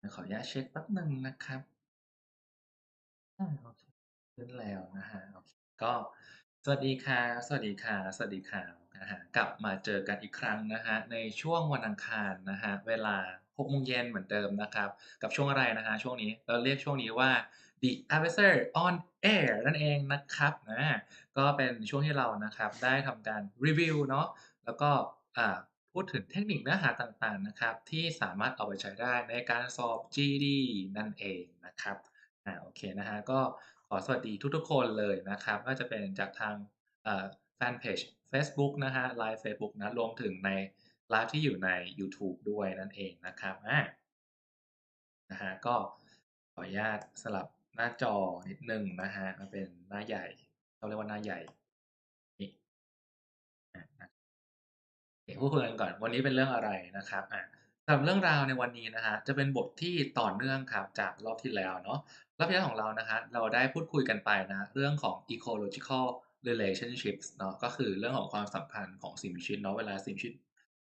เดี๋ยวขออนุญาตเช็คแป๊บหนึ่งนะครับอาโอเคขึ้นแล้วนะครับโอเคก็สวัสดีครับสวัสดีครับสวัสดีครับนะครับกลับมาเจอกันอีกครั้งนะครับในช่วงวันอังคารนะครับเวลา6โมงเย็นเหมือนเดิมนะครับ กับช่วงอะไรนะครับช่วงนี้เราเรียกช่วงนี้ว่า The Advisor on Air นั่นเองนะครับอาก็เป็นช่วงที่เรานะครับได้ทำการรีวิวเนาะแล้วก็อ่า พูดถึงเทคนิคเนื้อหาต่างๆนะครับ ที่สามารถเอาไปใช้ได้ในการสอบ GD นั่นเองนะครับอ่าโอเคนะครับก็ขอสวัสดีทุกๆคนเลยนะครับไม่ว่าจะเป็นจากทางแฟนเพจเฟซบุ๊กนะครับไลฟ์เฟซบุ๊กนะรวมถึงในไลฟ์ที่อยู่ในยูทูบด้วยนั่นเองนะครับอ่านะครับก็ขออนุญาตสลับหน้าจอนิดหนึ่งนะครับมาเป็นหน้าใหญ่เขาเรียกว่าหน้าใหญ่นี่ อาโอเคพูดคุยกันก่อนวันนี้เป็นเรื่องอะไรนะครับอาสำหรับเรื่องราวในวันนี้นะครับจะเป็นบทที่ต่อเนื่องครับจากรอบที่แล้วเนาะรอบที่แล้วของเรานะครับเราได้พูดคุยกันไปนะเรื่องของ ecological relationships เนาะก็คือเรื่องของความสัมพันธ์ของสิ่งมีชีวิตเนาะเวลาสิ่งมีชีวิต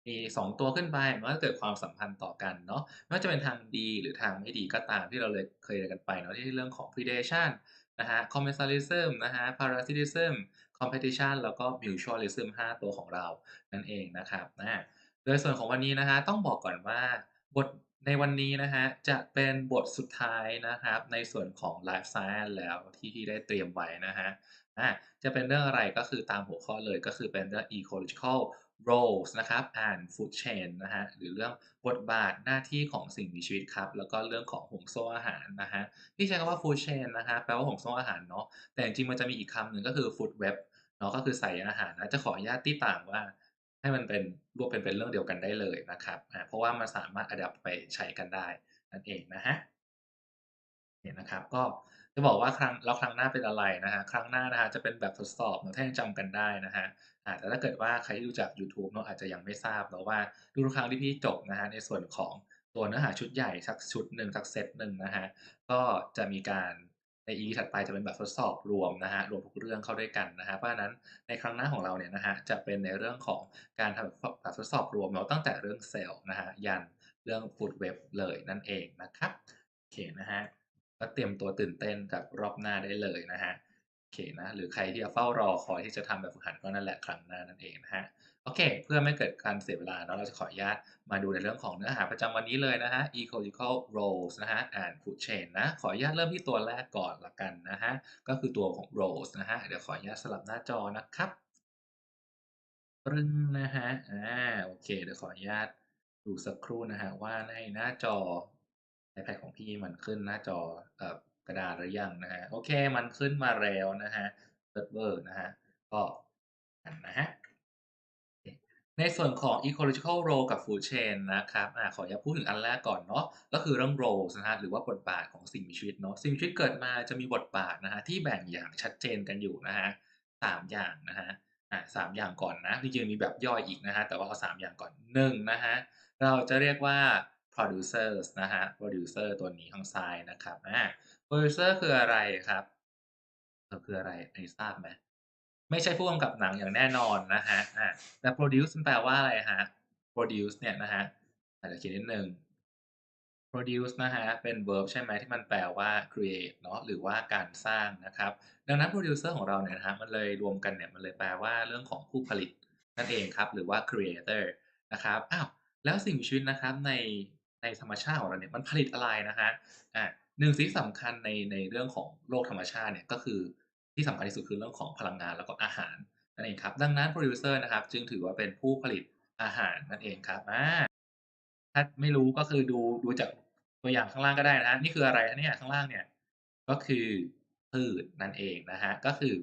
มี 2 ตัวขึ้นไปมันก็เกิดความสัมพันธ์ต่อกันเนาะไม่ว่าจะเป็นทางดีหรือทางไม่ดีก็ตามที่เราเลยเคยเรียนกันไปเนาะที่เรื่องของ predation นะครับ commensalism นะครับ parasitism competition แล้วก็ mutualism 5 ตัวของเรานั่นเองนะครับอาโดยส่วนของวันนี้นะครับต้องบอกก่อนว่าบทในวันนี้นะครับจะเป็นบทสุดท้ายนะครับในส่วนของ Life Science แล้วที่ที่ได้เตรียมไว้นะครับอาจะเป็นเรื่องอะไรก็คือตามหัวข้อเลยก็คือเป็นเรื่อง ecological roles นะครับ and food chain นะครับหรือเรื่องบทบาทหน้าที่ของสิ่งมีชีวิตครับ แล้วก็เรื่องของห่วงโซ่อาหารนะครับที่ใช้คำว่า food chain นะครับแปลว่าห่วงโซ่อาหารเนาะแต่จริงมันจะมีอีกคำหนึ่งก็คือ food web นาะก็คือใส่อาหารนะจะขออนุญาตตีต่างว่า ให้มันเป็นรวมเป็นเป็นเรื่องเดียวกันได้เลยนะครับอาเพราะว่ามันสามารถอะแดปไปใช้กันได้นั่นเองนะครับเนี่ยนะครับ ก็จะบอกว่าครั้งแล้วครั้งหน้าเป็นอะไรนะครับครั้งหน้านะครับจะเป็นแบบทดสอบเนาะถ้ายังจำกันได้นะครับอ่าแต่ถ้าเกิดว่าใครที่ดูจากยูทูบเนาะอาจจะยังไม่ทราบเนาะว่าทุกครั้งที่พี่จบนะครับในส่วนของตัวเนื้อหาชุดใหญ่สักชุดหนึ่งสักเซตหนึ่งนะครับก็จะมีการ ใน EP ถัดไปจะเป็นแบบทดสอบรวมนะครับรวมทุกเรื่องเข้าด้วยกันนะครับเพราะฉะนั้นในครั้งหน้าของเราเนี่ยนะฮะจะเป็นในเรื่องของการทำแบบทดสอบรวมเนาตั้งแต่เรื่องเซลล์นะฮะยันเรื่อง Food Web เลยนั่นเองนะครับโอเคนะฮะก็เตรียมตัวตื่นเต้นกับรอบหน้าได้เลยนะฮะโอเคนะหรือใครที่จะเฝ้ารอคอยที่จะทำแบบฝึกหัดก็นั่นแหละครั้งหน้านั่นเองนะฮะ โอเค เพื่อไม่เกิดการเสียเวลาเนาะเราจะขออนุญาตมาดูในเรื่องของเนื้อหาประจำวันนี้เลยนะฮะ ecological roles นะฮะ and food chain นะ ขออนุญาตเริ่มที่ตัวแรกก่อนละกันนะฮะ ก็คือตัวของ roles นะฮะ เดี๋ยวขออนุญาตสลับหน้าจอนะครับปรึงนะฮะ อ่า โอเค เดี๋ยวขออนุญาตดูสักครู่นะครับว่าในหน้าจอ iPad ของพี่มันขึ้นหน้าจอเอ่อกระดานหรือยังนะครับโอเค มันขึ้นมาแล้วนะครับเซิร์ฟเวอร์นะครับก็นนะครับ ในส่วนของ ecological role กับ food chain นะครับอขออนุญาพูดถึงอันแรกก่อนเนาะ ก็คือเรื่อง role นะครับหรือว่าบทบาทของสิ่งมีชีวิตเนาะ สิ่งมีชีวิตเกิดมาจะมีบทบาทนะครับที่แบ่งอย่างชัดเจนกันอยู่นะครับ3อย่างนะครับอ่า3อย่างก่อนนะจริงๆมีแบบย่อยอีกนะครับแต่ว่าเอา3อย่างก่อน1นะครับเราจะเรียกว่า producers นะครับ producer ตัวนี้ข้างซ้ายนะครับอา producer คืออะไรครับคืออะไรอันนี้ทราบไหม ไม่ใช่ผู้กำกับหนังอย่างแน่นอนนะครับอาแต่ produce มันแปลว่าอะไรครับ produce เนี่ยนะครับอาจจะเขียนนิดนึง produce นะครับเป็น verb ใช่ไหมที่มันแปลว่า create เนาะหรือว่าการสร้างนะครับ ดังนั้น producer ของเราเนี่ยนะครับมันเลยรวมกันเนี่ยมันเลยแปลว่าเรื่องของผู้ผลิตนั่นเองครับ หรือว่า creator นะครับอ้าวแล้วสิ่งมีชีวิตนะครับในในธรรมชาติของเราเนี่ยมันผลิตอะไรนะครับอาหนึ่งสิ่งสำคัญในในเรื่องของโลกธรรมชาติเนี่ยก็คือ ที่สำคัญที่สุดคือเรื่องของพลังงานแล้วก็อาหารนั่นเองครับ ดังนั้น producer นะครับ จึงถือว่าเป็นผู้ผลิตอาหารนั่นเองครับอาถ้าไม่รู้ก็คือดูดูจากตัวอย่างข้างล่างก็ได้นะ นี่คืออะไรคะเนี่ยข้างล่างเนี่ย ก็คือพืชนั่นเองนะครับก็คือ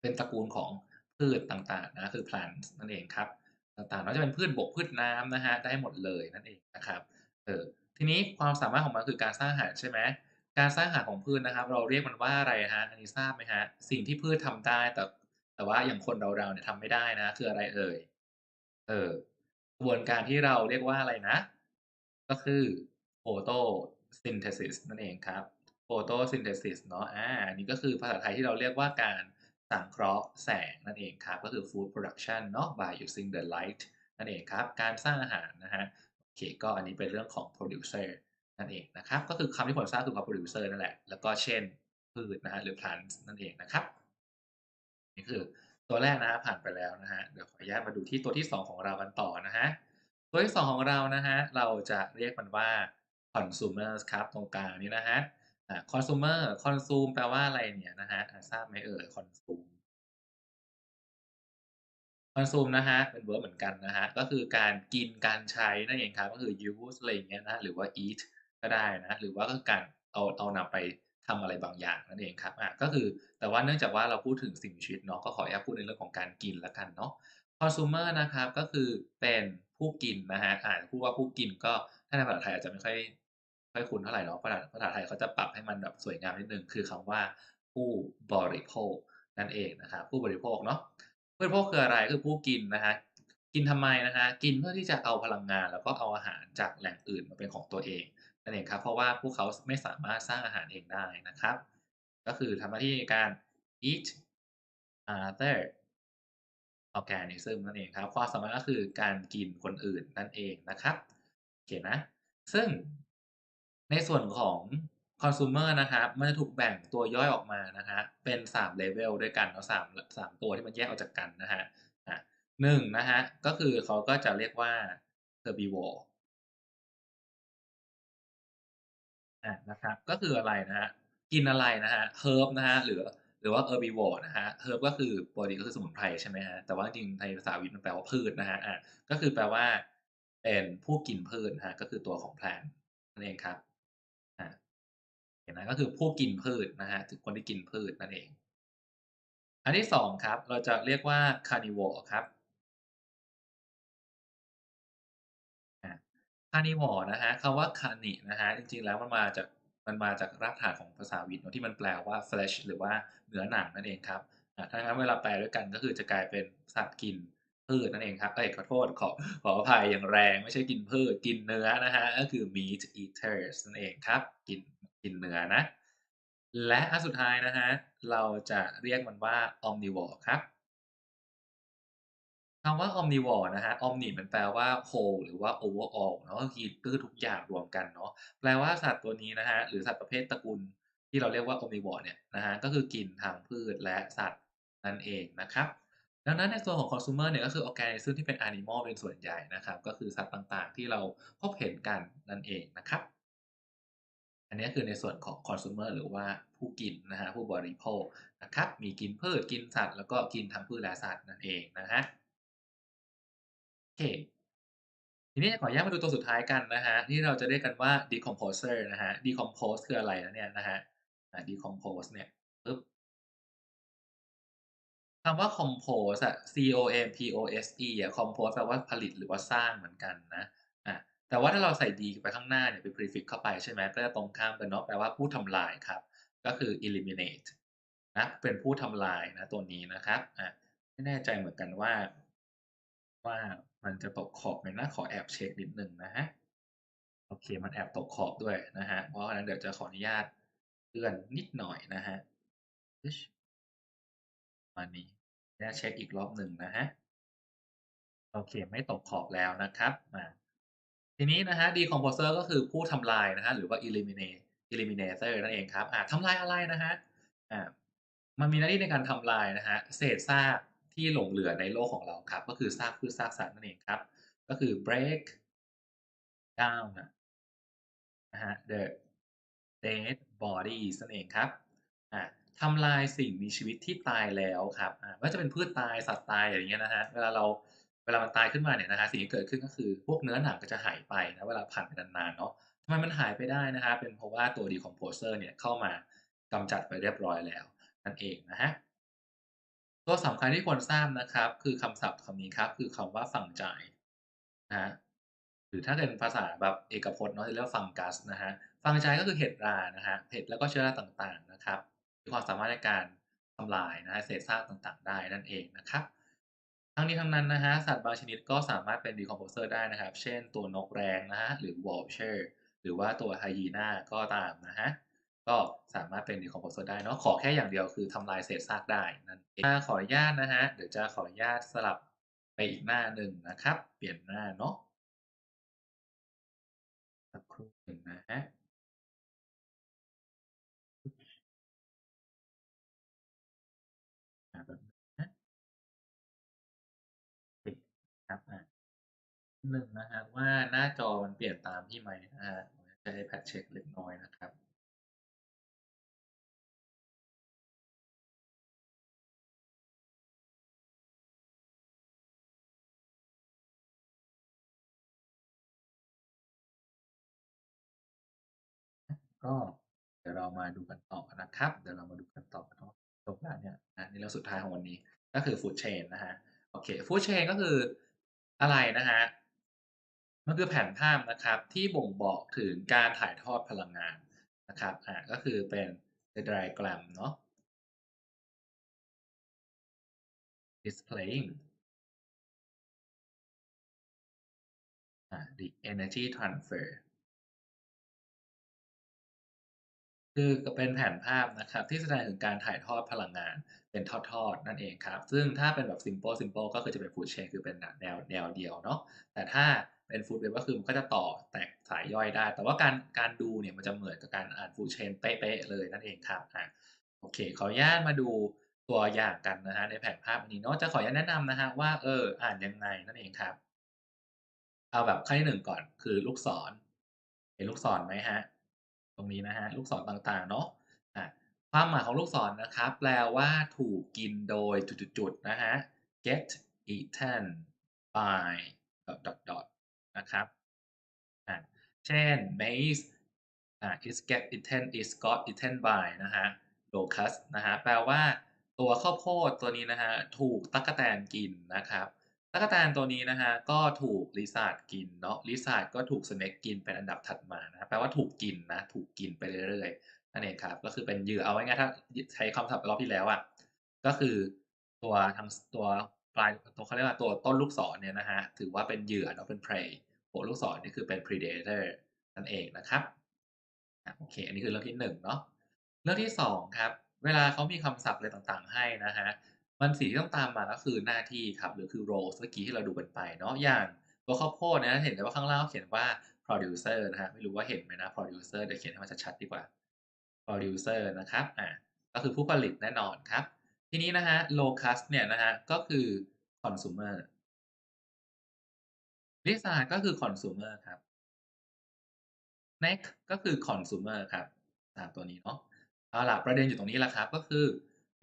เป็นตระกูลของพืชต่างๆนะคือ plants นั่นเองครับ ต่างๆไม่ว่าจะเป็นพืชบกพืชน้ำนะครับได้หมดเลยนั่นเองนะครับเออทีนี้ความสามารถของมันคือการสร้างอาหารใช่ไหม การสร้างอาหารของพืชนะครับ เราเรียกมันว่าอะไรครับอันนี้ทราบไหมครับสิ่งที่พืชทำได้แต่แต่ว่าอย่างคนเราๆเนี่ยทำไม่ได้นะ คืออะไรเอ่ยเอ่อกระบวนการที่เราเรียกว่าอะไรนะ ก็คือ Photosynthesis นั่นเองครับ Photosynthesis เนาะอ่านนี้ก็คือภาษาไทยที่เราเรียกว่าการสังเคราะห์แสงนั่นเองครับ ก็คือ Food Production เนาะ by using the light นั่นเองครับ การสร้างอาหารนะครับโอเคก็อันนี้เป็นเรื่องของ Producer นั่นเองนะครับ ก็คือคำที่ควรทราบคือคำ producer นั่นแหละ แล้วก็เช่นพืชนะฮะหรือ plants นั่นเองนะครับนี่คือตัวแรกนะครับผ่านไปแล้วนะฮะเดี๋ยวขออนุญาตมาดูที่ตัวที่ 2 ของเรากันต่อนะครับตัวที่ 2 ของเรานะครับเราจะเรียกมันว่า consumer ครับตรงกลางนี้นะครับอ่า consumer consume แปลว่าอะไรเนี่ยนะครับอ่าทราบไหมเอ่ย consume consume นะครับเป็น verb เหมือนกันนะครับก็คือการกินการใช้นั่นเองครับก็คือ use อะไรอย่างเงี้ยนะหรือว่า eat ก็ได้นะหรือว่าก็การเอาเอานำไปทำอะไรบางอย่างนั่นเองครับอ่าก็คือแต่ว่าเนื่องจากว่าเราพูดถึงสิ่งมีชีวิตเนาะก็ขออนุญาตพูดในเรื่องของการกินล้วกันเนาะ consumer นะครับก็คือเป็นผู้กินนะครับอ่าพูดว่าผู้กินก็ถ้าในภาษาไทยอาจจะไม่ค่อยค่อยคุ้นเท่าไหร่เนาะภาษาภาษาไทยเขาจะปรับให้มันแบบสวยงามนิดนึงคือคำว่าผู้บริโภคนั่นเองนะครับผู้บริโภคเนาะผู้บริโภคคืออะไร?คือผู้กินนะครับกินทำไมนะครับกินเพื่อที่จะเอาพลังงาน แล้วก็เอาอาหารจากแหล่งอื่นมาเป็นของตัวเอง นั่นเองครับ เพราะว่าพวกเขาไม่สามารถสร้างอาหารเองได้นะครับ ก็คือทำหน้าที่ในการ eat other organism นั่นเองครับ ความสามารถก็คือการกินคนอื่นนั่นเองนะครับโอเคนะ ซึ่งในส่วนของ consumer นะครับ มันจะถูกแบ่งตัวย่อยออกมานะครับเป็น3 level ด้วยกันเนาะ3ล3ตัวที่มันแยกออกจากกันนะครับอ่า1นะครับก็คือเขาก็จะเรียกว่า herbivore อานะครับก็คืออะไรนะครับกินอะไรนะครับ herb นะครับหรือหรือว่า herbivore นะครับ herb ก็คือปกติก็คือสมุนไพรใช่ไหมครับแต่ว่าจริงๆในภาษาอังกฤษมันแปลว่าพืชนะครับอาก็คือแปลว่าเป็นผู้กินพืชนะครับก็คือตัวของ plant นั่นเองครับอ่าเห็นไหมก็คือผู้กินพืชนะครับคือคนที่กินพืชนั่นเอง อันที่2ครับ เราจะเรียกว่า carnivore ครับ carnivore นะครับคำว่า carni นะครับจริงๆแล้วมันมาจากมันมาจากรากฐานของภาษาอังกฤษเนาะที่มันแปลว่า flesh หรือว่าเนื้อหนังนั่นเองครับถ้างั้นเวลาแปลด้วยกันก็คือจะกลายเป็นสัตว์กินพืชนั่นเองครับเอ๊ยขอโทษขอขออภัยอย่างแรงไม่ใช่กินพืชกินเนื้อนะครับก็คือ meat eaters นั่นเองครับ กินกินเนื้อนะ และอันสุดท้ายนะครับเราจะเรียกมันว่า omnivore ครับ คำว่า omnivore นะครับ omni มันแปลว่า whole หรือว่า overall เนาะก็คือก็คือทุกอย่างรวมกันเนาะแปลว่าสัตว์ตัวนี้นะครับหรือสัตว์ประเภทตระกูลที่เราเรียกว่า omnivore เนี่ยนะครับก็คือกินทั้งพืชและสัตว์นั่นเองนะครับ ดังนั้นในส่วนของ consumer เนี่ยก็คือ organism ที่เป็น animal เป็นส่วนใหญ่นะครับ ก็คือสัตว์ต่างๆ ที่เราพบเห็นกันนั่นเองนะครับ อันนี้คือในส่วนของ consumer หรือว่าผู้กินนะครับผู้บริโภคนะครับมีกินพืชกินสัตว์ แล้วก็กินทั้งพืชและสัตว์นั่นเองนะครับโอ เคทีนี้ขออนุญาตมาดูตัวสุดท้ายกันนะครับที่เราจะเรียกกันว่า decomposer นะครับ decompose คืออะไรนะเนี่ยนะครับอ่า decompose เนี่ยปึ๊บคำว่า compose อะ C-O-M-P-O-S-E อะ compose แปลว่าผลิตหรือว่าสร้างเหมือนกันนะอาแต่ว่าถ้าเราใส่ D ไปข้างหน้าเนี่ยเป็น prefix เข้าไปใช่ไหมก็จะตรงข้ามกันเนาะแปลว่าผู้ทำลายครับ ก็คือ eliminate นะเป็นผู้ทำลายนะตัวนี้นะครับอาไม่แน่ใจเหมือนกันว่า ว่ามันจะตกขอบไหมนะขอแอบเช็กนิดหนึ่งนะครับโอเคมันแอบตกขอบด้วยนะครับเพราะฉะนั้นเดี๋ยวจะขออนุญาตเลื่อนนิดหน่อยนะฮะมานี้ขออนุญาเช็กอีกรอบหนึ่งนะครับโอเคไม่ตกขอบแล้วนะครับอาทีนี้นะครับ decomposer ก็คือผู้ทำลายนะครับหรือว่า eliminate eliminator นั่นเองครับอ่าทำลายอะไรนะครับอ่ามันมีหน้าที่ในการทำลายนะครับเศษซาก ที่หลงเหลือในโลกของเราครับ ก็คือซากพืชซากสัตว์นั่นเองครับ ก็คือ break down นะนะ the dead bodies นั่นเองครับอ่าทำลายสิ่งมีชีวิตที่ตายแล้วครับอ่าไม่ว่าจะเป็นพืชตายสัตว์ตายอย่างเงี้ยนะครับเวลาเราเวลามันตายขึ้นมาเนี่ยนะครับสิ่งที่เกิดขึ้นก็คือ พวกเนื้อหนังก็จะหายไปนะเวลาผ่านไปนานๆเนาะทำไมมันหายไปได้นะครับเป็นเพราะว่าตัว decomposer เนี่ยเข้ามากำจัดไปเรียบร้อยแล้วนั่นเองนะครับ ตัวสำคัญที่ควรทราบนะครับ คือคำศัพท์คำนี้ครับ คือคำว่า fungi นะครับหรือถ้าเป็นภาษาแบบเอกพจน์เนาะจะเรียกว่า fungus นะครับ fungi ก็คือเห็ดรานะครับเห็ดแล้วก็เชื้อราต่างๆนะครับ มีความสามารถในการทำลายนะครับเศษซากต่างๆ ได้นั่นเองนะครับทั้งนี้ทั้งนั้นนะครับสัตว์บางชนิดก็สามารถเป็น decomposer ได้นะครับ เช่นตัวนกแร้งนะครับหรือ vulture หรือว่าตัว hyena ก็ตามนะครับ ก็สามารถเป็น decomposer ได้เนาะขอแค่อย่างเดียวคือทำลายเศษซากได้นั่นเองอาขออนุญาตนะครับเดี๋ยวจะขออนุญาตสลับไปอีกหน้าหนึ่งนะครับ เปลี่ยนหน้าเนาะสักครู่หนึ่งนะฮะครับหนึ่งนะฮะว่าหน้าจอมันเปลี่ยนตามพี่ไหมนะฮะใช้ iPad เช็คเล็กน้อยนะครับ ก็เดี๋ยวเรามาดูกันต่อนะครับ เดี๋ยวเรามาดูกันต่อเนาะจบแล้วเนี่ยนะนี่เรื่องสุดท้ายของวันนี้ก็คือ food chain นะฮะโอเค food chain ก็คืออะไรนะฮะมันคือแผนภาพนะครับที่บ่งบอกถึงการถ่ายทอดพลังงานนะครับอ่าก็คือเป็น diagram เนาะ displaying the energy transfer คือเป็นแผนภาพนะครับที่แสดงถึงการถ่ายทอดพลังงานเป็นทอดๆ นั่นเองครับ ซึ่งถ้าเป็นแบบ simple simple ก็คือจะเป็น food chain คือเป็นแนวแนวเดียวเนาะแต่ถ้าเป็น food web ก็คือมันก็จะต่อแตกสายย่อยได้ แต่ว่าการการดูเนี่ยมันจะเหมือนกับการอ่าน food chain เป๊ะๆเลยนั่นเองครับอะโอเค ขออนุญาตมาดูตัวอย่างกันนะฮะในแผนภาพนี้เนาะจะขออนุญาตแนะนำนะฮะว่าเอออ่านยังไงนั่นเองครับ เอาแบบขั้นที่หนึ่งก่อนคือลูกศรเห็นลูกศรไหมฮะ รงนี้นะฮะลูกศรต่างๆเนาะอะความหมายของลูกศรนะครับ แปลว่าถูกกินโดยจุดๆนะฮะ get eaten by dot dot dot นะครับเช่น maize is get eaten is got eaten by นะฮะ locust นะฮะแปลว่าตัวข้าวโพดตัวนี้นะฮะถูกตั๊กแตนกินนะครับ ตั๊กแตนตัวนี้นะฮะก็ถูกลิซาร์ดกินเนาะลิซาร์ดก็ถูกสเน็กกินเป็นอันดับถัดมานะแปลว่าถูกกินนะ ถูกกินไปเรื่อยๆนั่นเองครับ ก็คือเป็นเหยื่อเอาไว้ง่ายถ้าใช้คำศัพท์รอบที่แล้วอะก็คือตัวทางตัวปลายตัวเขาเรียกว่าตัวต้นลูกศรเนี่ยนะฮะถือว่าเป็นเหยื่อเนาะเป็น prey หัวลูกศรนี่คือเป็น predator นั่นเองนะครับโอเค อันนี้คือเรื่องที่หนึ่งเนาะเรื่องที่สองครับ เวลาเขามีคำศัพท์อะไรต่างๆ ให้นะฮะ มันสิ่งที่ต้องตามมาก็คือหน้าที่ครับ หรือคือ roles เมื่อกี้ที่เราดูกันไปเนาะอย่างตัวข้าวโพดนะเห็นได้ว่าข้างล่างเขียนว่า producer นะฮะไม่รู้ว่าเห็นไหมนะ producer เดี๋ยวเขียนให้มันชัดๆดีกว่า producer นะครับอ่าก็คือผู้ผลิตแน่นอนครับ ทีนี้นะฮะ locust เนี่ยนะฮะก็คือ consumer lisa ก็คือ consumer ครับ next ก็คือ consumer ครับตามตัวนี้เนาะเอาล่ะประเด็นอยู่ตรงนี้แหละครับ ก็คือ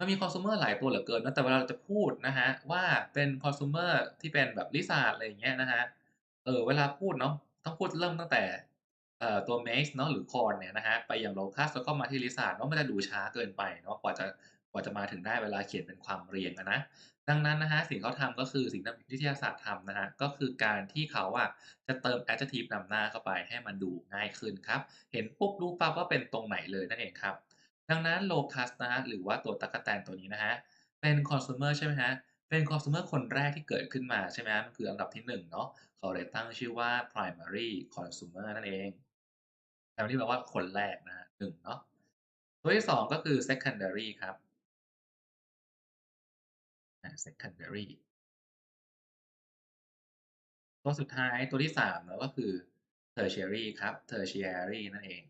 มันมี consumer หลายตัวเหลือเกินนะแต่เวลาเราจะพูดนะฮะว่าเป็น consumer ที่เป็นแบบ Lizard อะไรอย่างเงี้ยนะฮะเออเวลาพูดเนาะต้องพูดเริ่มตั้งแต่เอ่อตัว Maize เนาะหรือ Corn เนี่ยนะฮะไปอย่าง locus แล้วก็มาที่ Lizard เนาะมันจะดูช้าเกินไปเนาะกว่าจะกว่าจะมาถึงได้เวลาเขียนเป็นความเรียงอะนะดังนั้นนะฮะสิ่งเขาทำก็คือสิ่งนักวิทยาศาสตร์ทำนะฮะก็คือการที่เขาอะจะเติม adjective นำหน้าเข้าไปให้มันดูง่ายขึ้นครับ เห็นปุ๊บรู้ปั๊บว่าเป็นตรงไหนเลยนั่นเองครับ ดังนั้น locust นะฮะหรือว่าตัวตั๊กแตนตัวนี้นะฮะเป็น consumer ใช่ไหมฮะเป็น consumer คนแรกที่เกิดขึ้นมาใช่ไหมฮะมันคืออันดับที่หนึ่งเนาะเขาเลยตั้งชื่อว่า primary consumer นั่นเองแต่ที่แปลว่าคนแรกนะฮะหนึ่งเนาะตัวที่สองก็คือ secondary ครับ secondary ตัวสุดท้ายตัวที่สามแล้วก็คือ tertiary ครับ tertiary นั่นเอง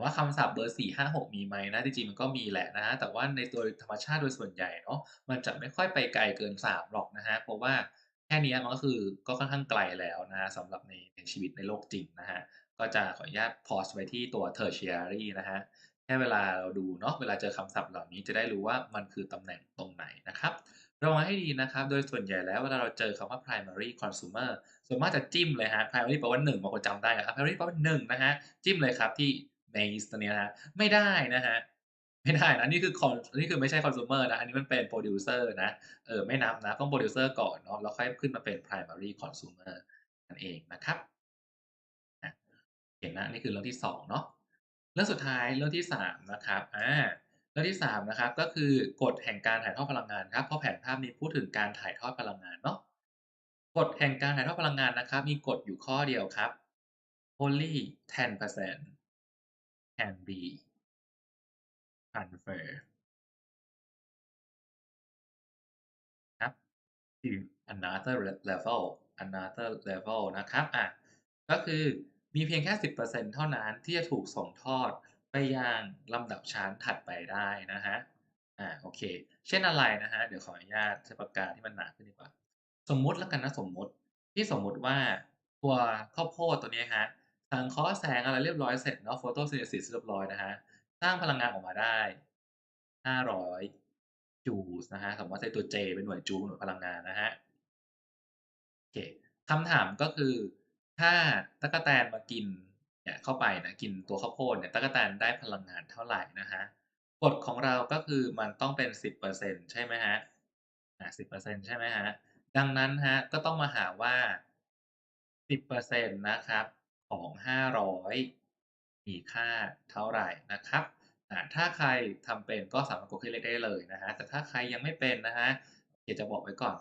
ว่าคำศัพท์เบอร์4 5 6มีไหมนะจริงๆมันก็มีแหละนะฮะแต่ว่าในโดยธรรมชาติโดยส่วนใหญ่เนาะมันจะไม่ค่อยไปไกลเกิน3หรอกนะฮะเพราะว่าแค่นี้มันก็คือก็ค่อนข้างไกลแล้วนะฮะสำหรับในในชีวิตในโลกจริงนะฮะก็จะขออนุญาต pause ไว้ที่ตัว tertiary นะฮะแค่เวลาเราดูเนาะเวลาเจอคำศัพท์เหล่านี้จะได้รู้ว่ามันคือตำแหน่งตรงไหนนะครับระวังให้ดีนะครับ โดยส่วนใหญ่แล้วเวลาเราเจอคำว่า primary consumer ส่วนมากจะจิ้มเลยฮะ primary แปลว่า1บางคนจำได้นะครับ primary แปลว่า1นะฮะจิ้มเลยครับที่ Maze ตัวนี้นะฮะไม่ได้นะฮะไม่ได้นะนี่คือ con นี่คือไม่ใช่ consumer นะ อันนี้มันเป็น producer นะเออไม่นับนะต้อง producer ก่อนเนาะแล้วค่อยขึ้นมาเป็น primary consumer นั่นเองนะครับเห็นนะนี่คือเรื่องที่2เนาะเรื่องสุดท้ายเรื่องที่3นะครับอ่าเรื่องที่3นะครับก็คือกฎแห่งการถ่ายทอดพลังงานครับเพราะแผนภาพนี้พูดถึงการถ่ายทอดพลังงานเนาะกฎแห่งการถ่ายทอดพลังงานนะครับ มีกฎอยู่ข้อเดียวครับ only 10% can be transfer ครับ to another level another level นะครับอะก็คือมีเพียงแค่ 10%เท่านั้นที่จะถูกส่งทอดไปยังลำดับชั้นถัดไปได้นะครับอาโอเค เช่นอะไรนะครับเดี๋ยวขออนุญาตใช้ปากกาที่มันหนาขึ้นดีกว่า สมมุติแล้วกันนะสมมุติที่สมมุติว่าตัวข้าวโพดตัวนี้ครับ สังเคราะห์แสงอะไรเรียบร้อยเสร็จเนาะ Photosynthesis เรียบร้อยนะครับสร้างพลังงานออกมาได้ 500 จูลส์นะครับสมมติใช้ตัว J เป็นหน่วยจูลหน่วยพลังงานนะครับโอเคคำถามก็คือ ถ้าตั๊กแตนมากินเนี่ยเข้าไปนะกินตัวข้าวโพดเนี่ยตั๊กแตนได้พลังงานเท่าไหร่นะครับกฎของเราก็คือมันต้องเป็น 10%ใช่ไหมครับอา10%ใช่ไหมครับดังนั้นครับก็ต้องมาหาว่า 10%นะครับ ของ 500 มีค่าเท่าไรนะครับถ้าใครทำเป็นก็สามารถกดเครื่องเลขได้เลยนะครับแต่ถ้าใครยังไม่เป็นนะครับเดี๋ยวจะบอกไว้ก่อน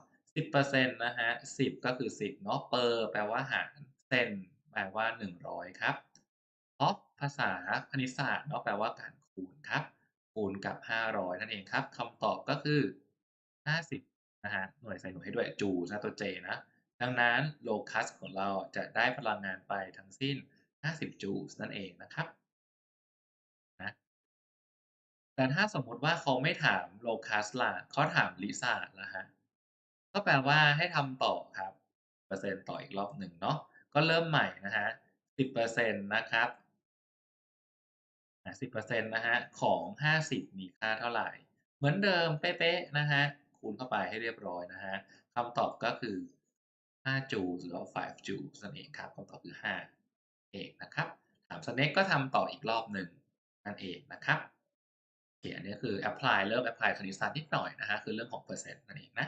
10%นะครับ10 ก็คือ 10 เนาะ per แปลว่าหาร cen แปลว่า 100 ครับ of ภาษาคณิตศาสตร์เนาะแปลว่าการคูณครับ คูณกับ 500 นั่นเองครับคำตอบก็คือ 50 นะครับหน่วยใส่หน่วยให้ด้วยจูนะตัว J นะ ดังนั้นโลคัสของเราจะได้พลังงานไปทั้งสิ้น 50 จูลส์นั่นเองนะครับนะแต่ถ้าสมมติว่าเขาไม่ถามโลคัสล่ะเขาถามลิซ่าละครับก็แปลว่าให้ทำต่อครับเปอร์เซ็นต์ต่ออีกรอบหนึ่งเนาะ ก็เริ่มใหม่นะครับ10%นะครับอ่า10%นะครับของ 50 มีค่าเท่าไหร่ เหมือนเดิมเป๊ะๆนะครับคูณเข้าไปให้เรียบร้อยนะครับคำตอบก็คือ 5 จูลหรือว่า5จูลส์นั่นเองครับคำตอบคือ 5 เองนะครับ ถามสเน็กก็ทำต่ออีกรอบหนึ่งนั่นเองนะครับโอเคอันนี้คือแอปพลายเริ่มแอปพลายคณิตศาสตร์นิดหน่อยนะครับคือเรื่องของเปอร์เซ็นต์นั่นเองนะ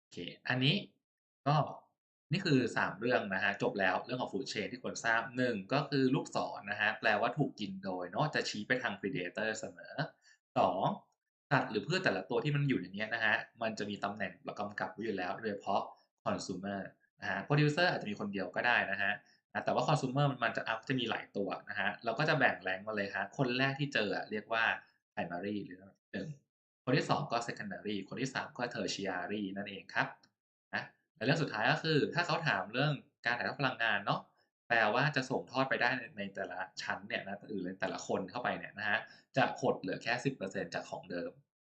โอเคอันนี้ก็นี่คือ 3 เรื่องนะครับจบแล้วเรื่องของ Food Chain ที่ควรทราบ 1 ก็คือลูกศรนะครับแปลว่าถูกกินโดยเนาะจะชี้ไปทาง Predator เสมอ 2 สัตว์หรือพืชแต่ละตัวที่มันอยู่ในนี้นะครับมันจะมีตำแหน่งประกำกับไว้อยู่แล้วโดยเฉพาะ Consumer นะฮะ Producer อาจจะมีคนเดียวก็ได้นะครับนะแต่ว่า Consumer มันจะอัพจะมีหลายตัวนะครับเราก็จะแบ่ง rank มาเลยครับคนแรกที่เจอเรียกว่า Primary หรือลำดับที่1คนที่2ก็ Secondary คนที่3ก็ Tertiary นั่นเองครับนะและเรื่องสุดท้ายก็คือถ้าเขาถามเรื่องการถ่ายทอดพลังงานเนาะแปลว่าจะส่งทอดไปได้ในในแต่ละชั้นเนี่ยนะหรือในแต่ละคนเข้าไปเนี่ยนะฮะจะหดเหลือแค่ 10%จากของเดิม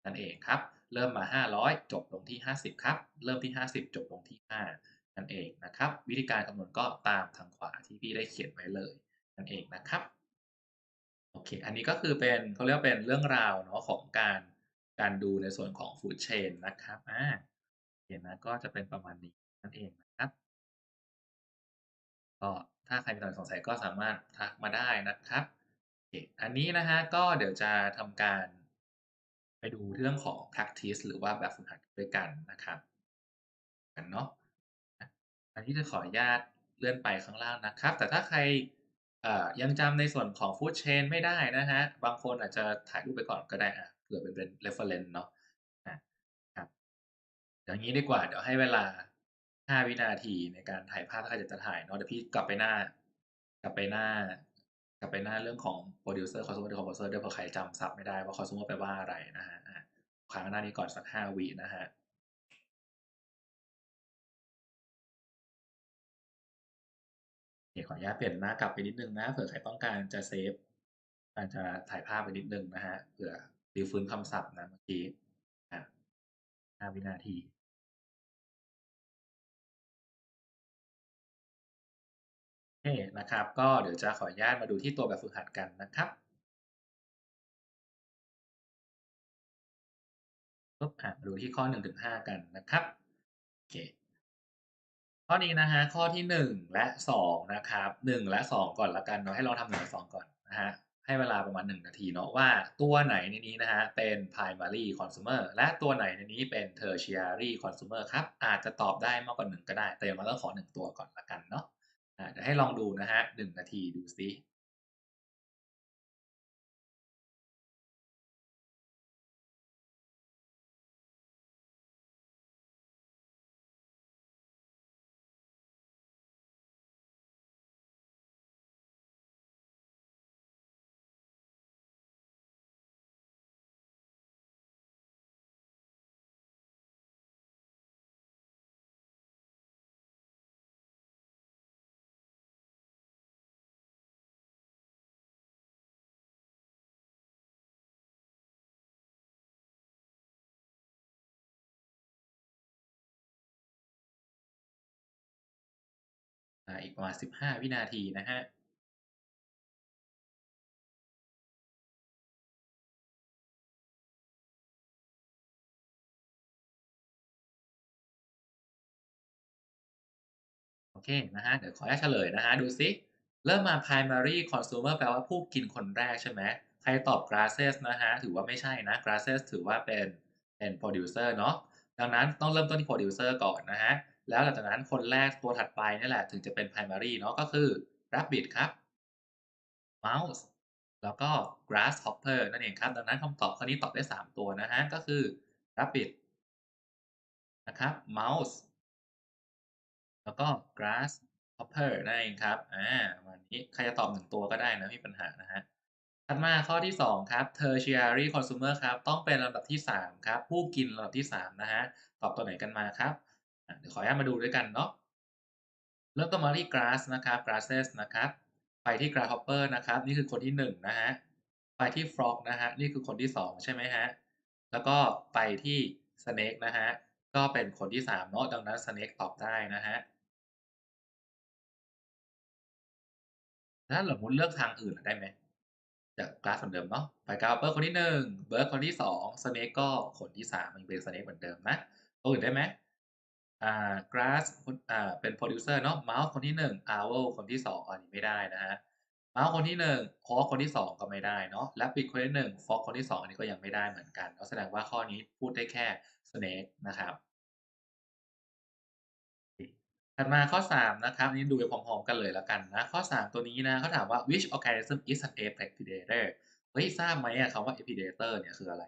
นั่นเองครับ เริ่มมา 500 จบลงที่ 50 ครับ เริ่มที่ 50 จบลงที่ 5 นั่นเองนะครับ วิธีการคำนวณก็ตามทางขวาที่พี่ได้เขียนไว้เลยนั่นเองนะครับโอเคอันนี้ก็คือเป็นเขาเรียกว่าเป็นเรื่องราวเนาะของการการดูในส่วนของ Food Chain นะครับอ่าโอเคนะก็จะเป็นประมาณนี้นั่นเองนะครับก็ถ้าใครมีคำถามสงสัยก็สามารถทักมาได้นะครับโอเคอันนี้นะครับก็เดี๋ยวจะทำการไปดูเรื่องของ practice หรือว่าแบบฝึกหัดด้วยกันนะครับกันเนาะ อันนี้จะขออนุญาตเลื่อนไปข้างล่างนะครับ แต่ถ้าใครยังจำในส่วนของ Food Chain ไม่ได้นะครับางคนอาจจะถ่ายรูปไปก่อนก็ได้อะเผื่อเป็นเป็น reference เนาะอาครับเดี๋ยวอย่างงี้ดีกว่า เดี๋ยวให้เวลา 5 วินาทีในการถ่ายภาพถ้าใครจะถ่ายเนาะเดี๋ยวพี่กลับไปหน้า กลับไปหน้า กลับไปหน้าเรื่องของ Producer Consumer Decomposer ด้วยเผื่อใครจำศัพท์ไม่ได้ว่า Consumer แปลว่าอะไรนะครับอาค้างหน้านี้ก่อนสัก 5 วินะครั คขออนุญาตเปลี่ยนหน้ากลับไปนิดนึงนะเผื่อใครต้องการจะเซฟการจะถ่ายภาพไปนิดนึงนะครับเผื่อรื้อฟื้นคำศัพท์นะเมื่อกี้อา5วินาทีโอเคนะครับ ก็เดี๋ยวจะขออนุญาตมาดูที่ตัวแบบฝึกหัดกันนะครับปุ๊บอ่ามาดูที่ข้อ1-5กันนะครับโอเค ข้อนี้นะฮะข้อที่หนึ่งและสองนะครับหนึ่งและสองก่อนละกันเนาะให้ลองทำ1และ2ก่อนนะฮะให้เวลาประมาณหนึ่งนาทีเนาะว่าตัวไหนในนี้นะฮะเป็น primary consumer และตัวไหนในนี้เป็น tertiary consumer ครับอาจจะตอบได้มากกว่าหนึ่งก็ได้ แต่อย่างน้องขอหนึ่งตัวก่อนละกันเนาะอ่าเดี๋ยวให้ลองดูนะฮะหนึ่งนาทีดูซิาอีกประมาณ 15 วินาทีนะครับโอเคนะฮะเดี๋ยวขออนุญาตเฉลยนะฮะดูซิเริ่มมา primary consumer แปลว่าผู้กินคนแรกใช่ไหมใครตอบ grasses นะฮะถือว่าไม่ใช่นะ grasses ถือว่าเป็นเป็น producer เนาะดังนั้นต้องเริ่มต้นที่ producer ก่อนนะฮะ แล้วหลังจากนั้นคนแรกตัวถัดไปนี่แหละถึงจะเป็น primary เนาะก็คือ rabbit ครับ mouse แล้วก็ grasshopper นั่นเองครับ ดังนั้นคำตอบข้อนี้ตอบได้ 3 ตัวนะฮะ ก็คือ rabbit นะครับ mouse แล้วก็ grasshopper นั่นเองครับอาประมาณนี้ใครจะตอบ1ตัวก็ได้นะไม่มีปัญหานะครับถัดมาข้อที่ 2 ครับ tertiary consumer ครับ ต้องเป็นลำดับที่ 3 ครับ ผู้กินลำดับที่ 3 นะฮะ ตอบตัวไหนกันมาครับ เดี๋ยวขออนุญาตมาดูด้วยกันเนาะเริ่มต้นมาที่ grass นะครับ grasses นะครับไปที่ grasshopper นะครับ นี่คือคนที่1นะฮะไปที่ frog นะฮะนี่คือคนที่ 2 ใช่ไหมฮะแล้วก็ไปที่ snake นะฮะก็เป็นคนที่3เนาะดังนั้น snake ตอบได้นะฮะถ้าสมมุติเลือกทางอื่นได้ไหมจาก grass เหมือนเดิมเนาะไป grasshopper คนที่1 bird คนที่2 snake ก็คนที่3ยังเป็น snake เหมือนเดิมนะตัวอื่นได้ไหม อ่า grass คนอ่า เป็น producer เนาะ mouse คนที่1 owl คนที่2อันนี้ไม่ได้นะครับ mouse คนที่1 hawk คนที่2ก็ไม่ได้เนาะ rabbit คนที่1 fox คนที่2อันนี้ก็ยังไม่ได้เหมือนกันเนาะแสดงว่าข้อนี้พูดได้แค่ snake นะครับถัดมาข้อ 3 นะครับ นี้ดูไปพร้อมๆกันเลยแล้วกันนะ ข้อ 3 ตัวนี้นะเขาถามว่า which organism is an apex predator เฮ้ยทราบไหมอะคำว่า predator เนี่ยคืออะไร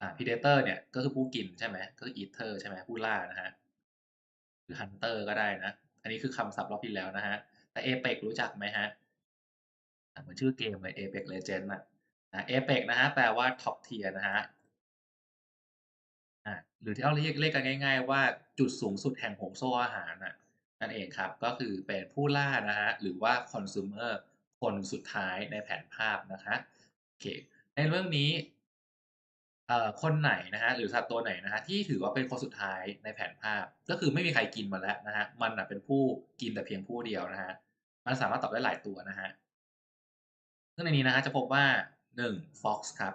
อ่า predator เนี่ยก็คือผู้กินใช่ไหมก็คือ eater ใช่ไหมผู้ล่านะครับหรือ hunter ก็ได้นะ อันนี้คือคำศัพท์รอบที่แล้วนะครับแต่ apex รู้จักไหมครับเหมือนชื่อเกมเลย Apex legend น่ะนะ apex นะครับแปลว่า top tier นะครับอาหรือที่เราเรียกเรียกกันง่าย ๆ ว่าจุดสูงสุดแห่งห่วงโซ่อาหารน่ะนั่นเองครับก็คือเป็นผู้ล่านะครับหรือว่า consumer คนสุดท้ายในแผนภาพนะครับโอเคในเรื่องนี้ คนไหนนะครับหรือสัตว์ตัวไหนนะครับที่ถือว่าเป็นคนสุดท้ายในแผนภาพ ก็คือไม่มีใครกินมันแล้วนะครับมันเป็นผู้กินแต่เพียงผู้เดียวนะครับมันสามารถตอบได้หลายตัวนะครับซึ่งในนี้นะครับจะพบว่า1 Fox ครับ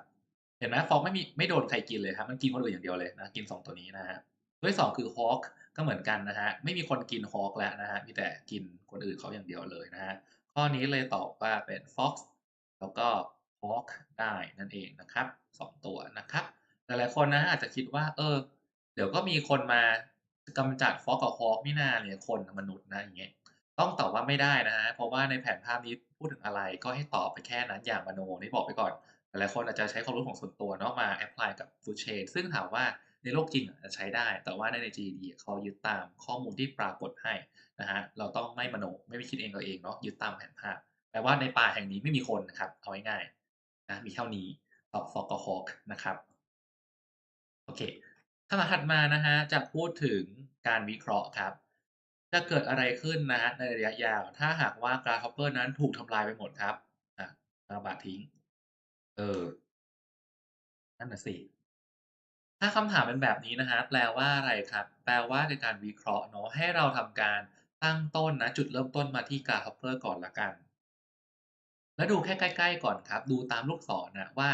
เห็นไหม Fox ไม่มีไม่โดนใครกินเลยครับมันกินคนอื่นอย่างเดียวเลยนะกิน 2 ตัวนี้นะครับตัวที่2คือ Hawk ก็เหมือนกันนะครับไม่มีคนกิน Hawk แล้วนะครับมีแต่กินคนอื่นเขาอย่างเดียวเลยนะครับข้อนี้เลยตอบว่าเป็น Fox แล้วก็ Hawk ได้นั่นเองนะครับ2ตัวนะครับ หลายๆคนนะอาจจะคิดว่า เออ เดี๋ยวก็มีคนมากำจัด Fox กับ Hawk นี่นาเนี่ยคนมนุษย์นะอย่างเงี้ยต้องตอบว่าไม่ได้นะครับเพราะว่าในแผนภาพนี้พูดถึงอะไรก็ให้ตอบไปแค่นั้นอย่างมโนนี่บอกไปก่อนหลายๆคนอาจจะใช้ความรู้ของส่วนตัวเนาะมาแอปพลายกับ Food Chain ซึ่งถามว่าในโลกจริงอะจะใช้ได้ แต่ว่าใน GED เขายึดตามข้อมูลที่ปรากฏให้นะครับเราต้องไม่มโนไม่ไปคิดเองเอาเองเนาะยึดตามแผนภาพแปลว่าในป่าแห่งนี้ไม่มีคนนะครับเอาง่าย นะมีเท่านี้ตอบ Frog กับ Hawk นะครับโอเคคำถามถัดมานะครับจะพูดถึงการวิเคราะห์ครับ จะเกิดอะไรขึ้นนะฮะในระยะยาว ถ้าหากว่า Grasshopper นั้นถูกทำลายไปหมดครับอะเอาบาดทิ้ง เออนั่นน่ะสิถ้าคำถามเป็นแบบนี้นะครับแปลว่าอะไรครับ แปลว่าในการวิเคราะห์เนาะให้เราทำการตั้งต้นนะจุดเริ่มต้นมาที่ Grasshopper ก่อนล้วกัน แล้วดูแค่ใกล้ๆก่อนครับ ดูตามลูกศรนะว่า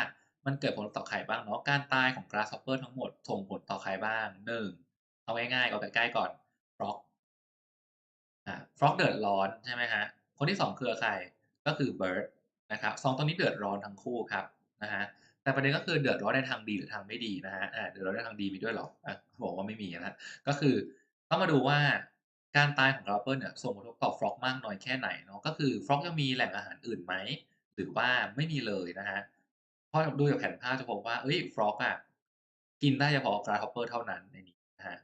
มันเกิดผลต่อใครบ้างเนาะ การตายของ Grasshopper ทั้งหมดส่งผลต่อใครบ้าง1เอาง่ายๆเอาใกล้ๆก่อน Frog อ่า Frog เดือดร้อนใช่ไหมครับคนที่2คือใครก็คือ Bird นะครับ2ตัวนี้เดือดร้อนทั้งคู่ครับนะครับแต่ประเด็นก็คือเดือดร้อนในทางดีหรือทางไม่ดีนะครับอาเดือดร้อนในทางดีมีด้วยหรออบอกว่าไม่มีนะก็คือต้องมาดูว่า การตายของ Grasshopper เนี่ยส่งผลกระทบต่อ Frog มากน้อยแค่ไหนเนาะก็คือ Frog ยังมีแหล่งอาหารอื่นไหมหรือว่าไม่มีเลยนะครับเพราะดูจากแผนภาพจะพบว่าเฮ้ย Frog อะกินได้เฉพาะ Grasshopper เท่านั้นในนี้นะครับ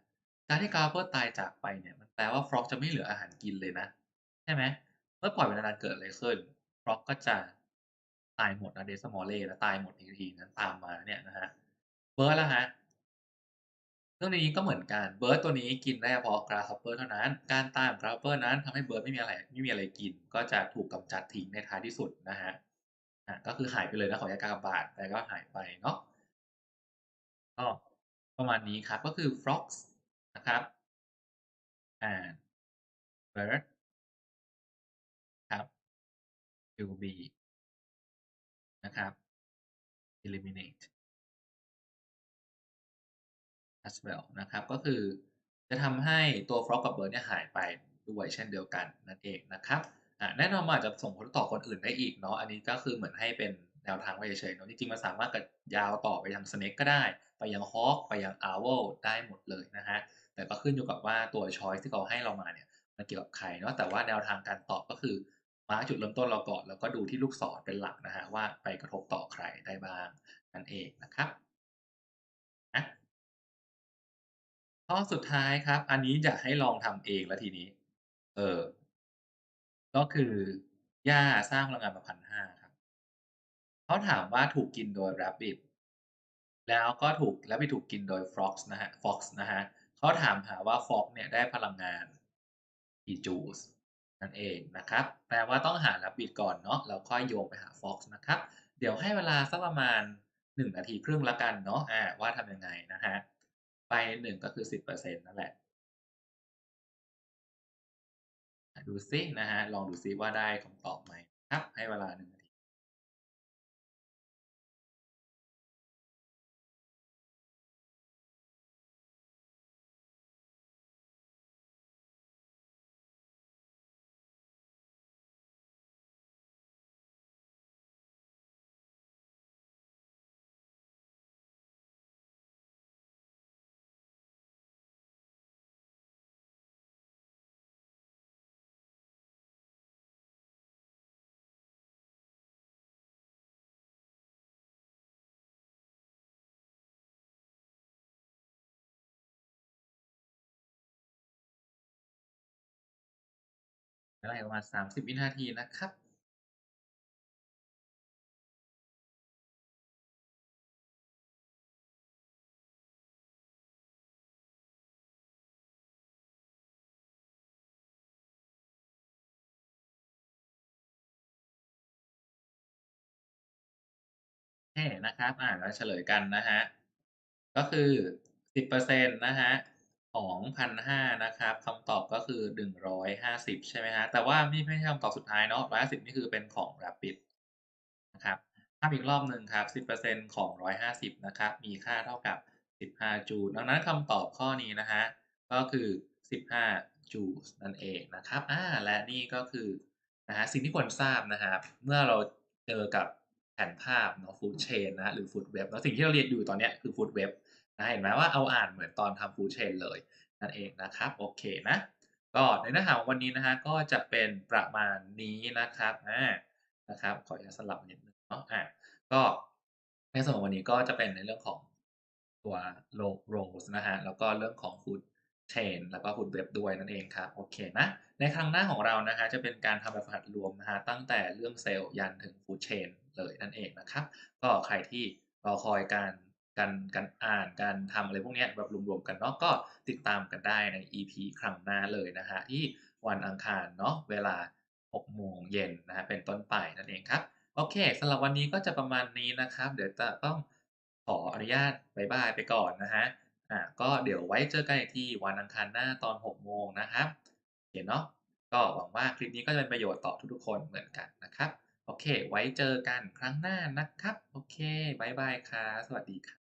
การที่ Grasshopper ตายจากไปเนี่ยมันแปลว่า Frog จะไม่เหลืออาหารกินเลยนะใช่ไหมเมื่อปล่อยไว้นานเกิดอะไรขึ้น Frog ก็จะตายหมดนะ Death Smollett แล้วตายหมดอีกทีนั้นตามมาเนี่ยนะครับ Bird ล่ะครับ เรื่องนี้ก็เหมือนกันเบิร์ดตัวนี้กินได้เฉพาะกราซัปเปอร์เท่านั้น การตายขอกราซัปเปอร์นั้นทำให้เบิร์ดไม่มีอะไรไม่มีอะไรกิน ก็จะถูกกำจัดทิ้งในท้ายที่สุดนะฮะอะก็คือหายไปเลยนะของยากากบาดแต่ก็หายไปเนาะก็ประมาณนี้ครับก็คือ frogs นะครับ and bird ครับ will be นะครับ eliminate as well นะครับ ก็คือจะทำให้ตัว frog กับ bird เนี่ยหายไปด้วยเช่นเดียวกันนั่นเองนะครับแน่นอนมันอาจจะส่งผลต่อคนอื่นได้อีกเนาะ อันนี้ก็คือเหมือนให้เป็นแนวทางไว้เฉยๆเนาะ จริงๆ มันสามารถกระยาวต่อไปยัง snake ก็ได้ ไปยัง hawk ไปยัง owl ได้หมดเลยนะฮะ แต่ก็ขึ้นอยู่กับว่าตัว choice ที่เขาให้เรามาเนี่ยมันเกี่ยวกับใครเนาะ แต่ว่าแนวทางการตอบก็คือมาจุดเริ่มต้นเราก่อน แล้วก็ดูที่ลูกศรเป็นหลักนะฮะว่าไปกระทบต่อใครได้บ้างนั่นเองนะครับ ข้อสุดท้ายครับ อันนี้อยากให้ลองทำเองแล้วทีนี้ เออ ก็คือหญ้าสร้างพลังงานมา1,500ครับ เขาถามว่าถูกกินโดย Rabbit แล้วก็ถูก Rabbit ถูกกินโดย Fox นะฮะ Fox นะฮะเขาถามหาว่า Fox เนี่ยได้พลังงานกี่จูสนั่นเองนะครับ แปลว่าต้องหา Rabbit ก่อนเนาะแล้วค่อยโยงไปหา Fox นะครับ เดี๋ยวให้เวลาสักประมาณ1นาทีครึ่งล้วกันเนาะอาว่าทำยังไงนะฮะ ไป1ก็คือ 10%นั่นแหละ ดูซินะฮะ ลองดูซิว่าได้คำตอบไหมครับ ให้เวลาหนึ่ง วลาประมาณ 30 วินาทีนะครับนะครับ อ่าเราเฉลยกันนะฮะ ก็คือ 10%นะฮะ ของ1,500นะครับคำตอบก็คือ150ใช่ไหมครับแต่ว่านี่ไม่ใช่คำตอบสุดท้ายเนาะ150นี่คือเป็นของ Rabbit นะครับถ้าอีกรอบหนึ่งครับ10%ของ150นะครับมีค่าเท่ากับ15จูลดังนั้นคำตอบข้อนี้นะฮะก็คือ15จูลนั่นเองนะครับอ่าและนี่ก็คือนะฮะสิ่งที่ควรทราบนะครับเมื่อเราเจอกับแผนภาพเนาะ Food Chain นะหรือ Food Web แล้วสิ่งที่เราเรียนอยู่ตอนนี้คือ Food Web นะเห็นไหมว่าเอาอ่านเหมือนตอนทำ Food Chain เลยนั่นเองนะครับโอเคนะก็ในเนื้อหาของวันนี้นะคะก็จะเป็นประมาณนี้นะครับอานะครับขออนุญาตสลับนิดนึงเนาะอาก็ในส่วนของวันนี้ก็จะเป็นในเรื่องของตัว Row Rows นะครับแล้วก็เรื่องของ Food Chain แล้วก็ Food Web ด้วยนั่นเองครับโอเคนะในครั้งหน้าของเรานะครับจะเป็นการทำแบบฝึกหัดรวมนะครับตั้งแต่เรื่องเซลล์ยันถึง Food Chain เลยนั่นเองนะครับ ก็ใครที่รอคอยการ การการอ่านการทำอะไรพวกนี้แบบรวมๆกันเนาะก็ติดตามกันได้ใน EP ครั้งหน้าเลยนะครับที่วันอังคารเนาะเวลา 6 โมงเย็นนะครับเป็นต้นไปนั่นเองครับ โอเคสำหรับวันนี้ก็จะประมาณนี้นะครับ เดี๋ยวจะต้องขออนุญาตบายบายไปก่อนนะครับอ่าก็เดี๋ยวไว้เจอกันอีกทีวันอังคารหน้าตอน 6 โมงนะครับโอเคเนาะก็หวังว่าคลิปนี้ก็จะเป็นประโยชน์ต่อทุกๆคนเหมือนกันนะครับ โอเค ไว้เจอกันครั้งหน้านะครับ โอเคบายบายครับสวัสดีครับ